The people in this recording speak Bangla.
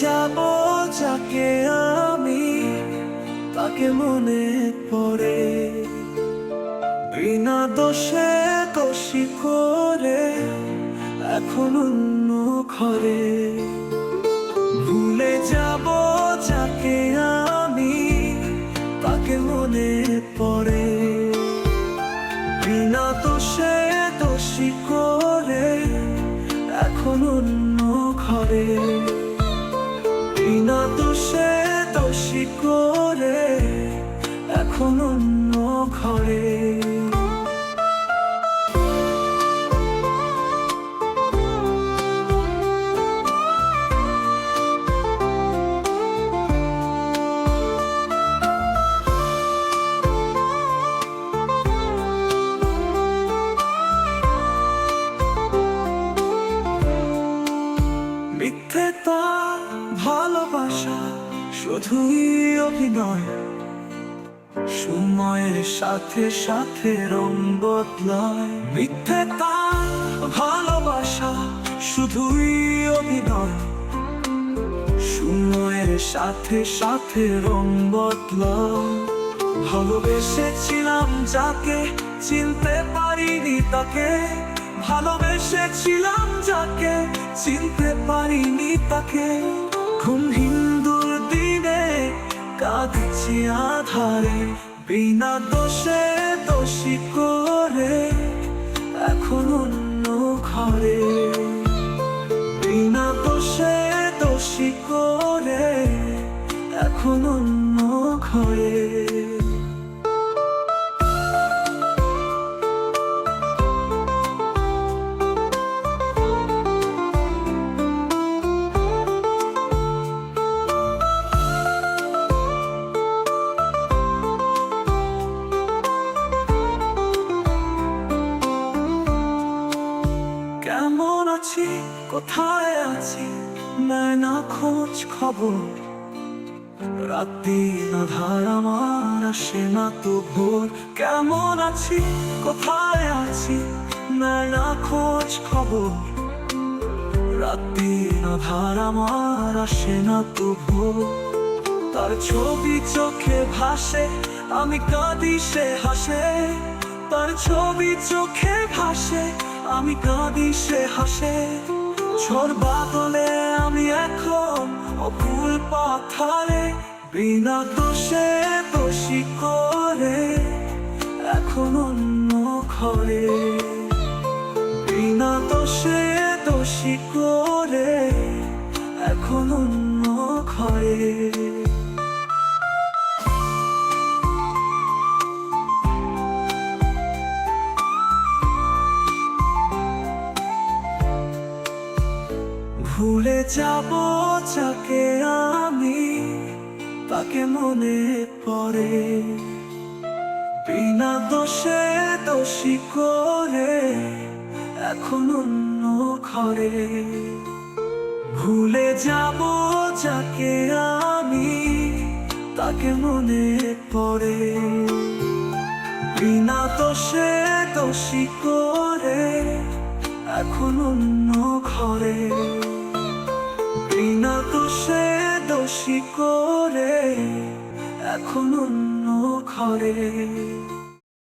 যাব যাকে আমি, তাকে মনে পড়ে। বিনা দোষে দোষী করে এখন অন্য ঘরে। ভুলে যাব যাকে আমি, তাকে মনে পড়ে। বিনা দোষে দোষী করে এখন অন্য ঘরে। বিনা দোষে দোষী করে এখন অন্য ঘরে। মিথ্যে ভালোবাসা শুধুই অভিনয়। সময়ের সাথে সাথে রং বদলায়। মিথ্যে তার ভালোবাসা শুধুই অভিনয়। সময়ের সাথে সাথে রং বদলায়। ভালোবেসেছিলাম যাকে, চিনতে পারিনি তাকে। ভালোবেসেছিলাম যাকে, চিনতে পারিনি তাকে। ঘুম হিন্দুর দিনে, কাঁদছি আধারে, বিনা দোষে দোষী করে, এখন অন্য ঘরে। বিনা দোষে দোষী করে, এখন অন্য ঘরে। কোথায় আছি? না খোঁজ খবর। রাতি আধার আমার আসে না তো ভোর। কেমন আছি? কোথায় আছি? না খোঁজ খবর। রাতি আধার আমার আসে না তো ভোর। তার ছবি চোখে ভাসে, আমি কাঁদি সে হাসে। তার ছবি চোখে ভাসে, আমি কাঁদি সে হাসে। ঝড় বাদলে আমি এখন অকুল পাথারে, বিনা দোষে দোষী করে, এখন অন্য ঘরে। বিনা দোষে দোষী করে, এখন অন্য ঘরে। ভুলে যাব যাকে আমি, তাকে মনে পড়ে। বিনা দোষে দোষী করে এখন অন্য ঘরে। ভুলে যাব যাকে আমি, তাকে মনে পড়ে। বিনা দোষে দোষী করে এখন অন্য ঘরে। বিনা সে দোষী করে এখন অন্য ঘরে।